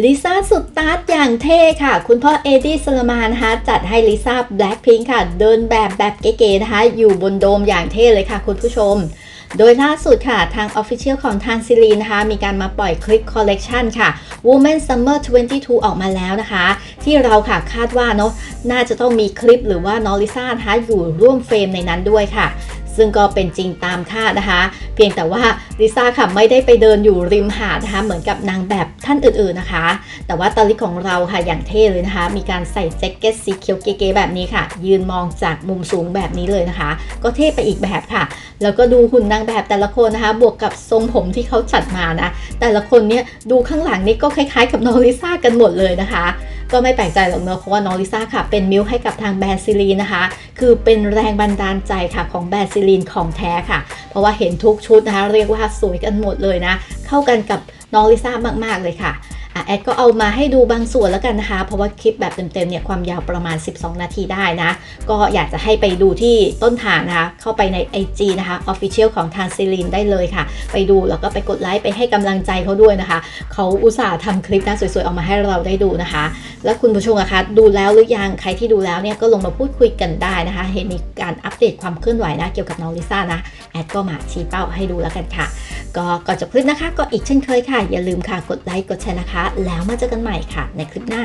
ลิซ่าสุดตาร์ทอย่างเท่ค่ะ คุณพ่อเอดี้สลมานนะคะจัดให้ลิซ่าแบล็ k พิงค่ะ เดินแบบแบบเก๋ๆนะคะ อยู่บนโดมอย่างเท่เลยค่ะคุณผู้ชม โดยล่าสุดค่ะ ทาง Official ของทางซิลีนนะคะ มีการมาปล่อยคลิปคอลเลกชันค่ะ Woman Summer 22 ออกมาแล้วนะคะ ที่เราค่ะคาดว่าเนาะน่าจะต้องมีคลิปหรือว่าน้องลิซ่านะคะอยู่ร่วมเฟรมในนั้นด้วยค่ะ ซึ่งก็เป็นจริงตามคาดนะคะ เพียงแต่ว่าลิซ่าค่ะไม่ได้ไปเดินอยู่ริมหาดนะคะ เหมือนกับนางแบบท่านอื่นๆนะคะ แต่ว่าตาลิของเราค่ะอย่างเท่เลยนะคะ มีการใส่แจ็คเก็ตสีเขียวเก๋ๆแบบนี้ค่ะ ยืนมองจากมุมสูงแบบนี้เลยนะคะ ก็เท่ไปอีกแบบค่ะ แล้วก็ดูหุ่นนางแบบแต่ละคนนะคะ บวกกับทรงผมที่เขาจัดมานะ แต่ละคนเนี่ยดูข้างหลังนี่ก็คล้ายๆ กับน้องลิซ่ากันหมดเลยนะคะ ก็ไม่แปลกใจหรอกเนอะเพราะว่าน้องลิซ่าค่ะ เป็นมิวให้กับทางแบรนด์ซิลีนะคะ คือเป็นแรงบันดาลใจค่ะของแบรนด์ซิลีนของแท้ค่ะ เพราะว่าเห็นทุกชุดนะคะ เรียกว่าสวยกันหมดเลยนะ เข้ากันกับน้องลิซ่ามากๆเลยค่ะ แอดก็เอามาให้ดูบางส่วนแล้วกันนะคะ เพราะว่าคลิปแบบเต็มๆเนี่ยความยาวประมาณ 12 นาทีได้นะ ก็อยากจะให้ไปดูที่ต้นทางนะคะ เข้าไปใน IG นะคะ Official ของทางซิลีนได้เลยค่ะ ไปดูแล้วก็ไปกดไลค์ไปให้กำลังใจเขาด้วยนะคะ เขาอุตส่าห์ทำคลิปน่าสวยๆออกมาให้เราได้ดูนะคะ แล้วคุณผู้ชมอะคะดูแล้วหรือยังใครที่ดูแล้วเนี่ยก็ลงมาพูดคุยกันได้นะคะ เห็นมีการอัปเดตความเคลื่อนไหวนะเกี่ยวกับน้องลิซ่านะแอดก็มาชี้เป้าให้ดูแล้วกันค่ะ ก็ก่อนจบคลิปนะคะ ก็อีกเช่นเคยค่ะ อย่าลืมค่ะกดไลค์กดแชร์นะคะแล้วมาเจอกันใหม่ค่ะ ในคลิปหน้า